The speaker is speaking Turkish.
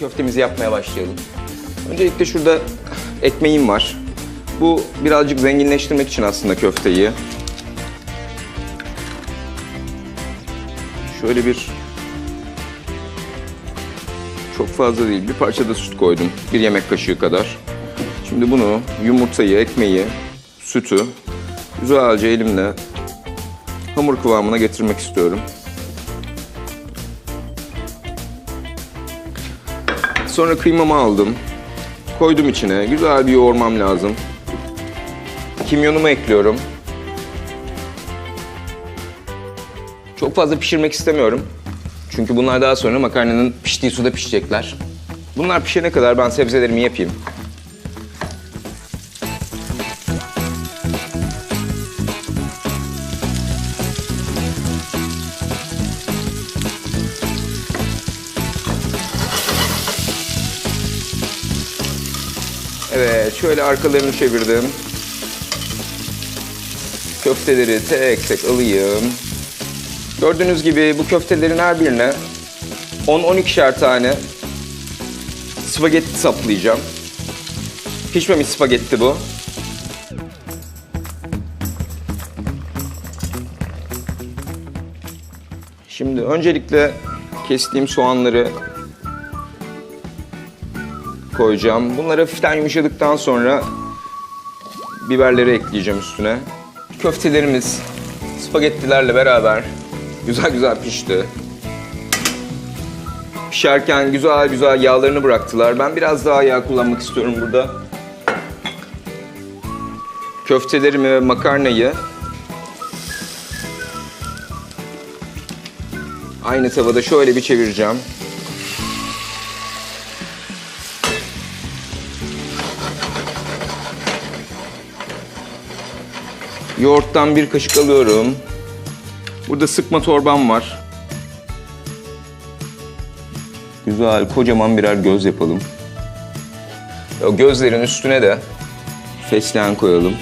Köftemizi yapmaya başlayalım. Öncelikle şurada ekmeğim var. Bu birazcık zenginleştirmek için aslında köfteyi. Şöyle bir çok fazla değil. Bir parça da süt koydum. Bir yemek kaşığı kadar. Şimdi bunu yumurtayı, ekmeği, sütü güzelce elimle hamur kıvamına getirmek istiyorum. Sonra kıymamı aldım. Koydum içine. Güzel bir yoğurmam lazım. Kimyonumu ekliyorum. Çok fazla pişirmek istemiyorum. Çünkü bunlar daha sonra makarnanın piştiği suda pişecekler. Bunlar pişene kadar ben sebzelerimi yapayım. Evet, şöyle arkalarını çevirdim. Köfteleri tek tek alayım. Gördüğünüz gibi bu köftelerin her birine 10-12'şer tane spagetti saplayacağım. Pişmemiş spagetti bu. Şimdi öncelikle kestiğim soğanları koyacağım. Bunları hafiften yumuşadıktan sonra biberleri ekleyeceğim üstüne. Köftelerimiz spagettilerle beraber güzel güzel pişti. Pişerken güzel güzel yağlarını bıraktılar. Ben biraz daha yağ kullanmak istiyorum burada. Köftelerimi ve makarnayı aynı tavada şöyle bir çevireceğim. Yoğurttan bir kaşık alıyorum. Burada sıkma torbam var. Güzel, kocaman birer göz yapalım. O gözlerin üstüne de fesleğen koyalım.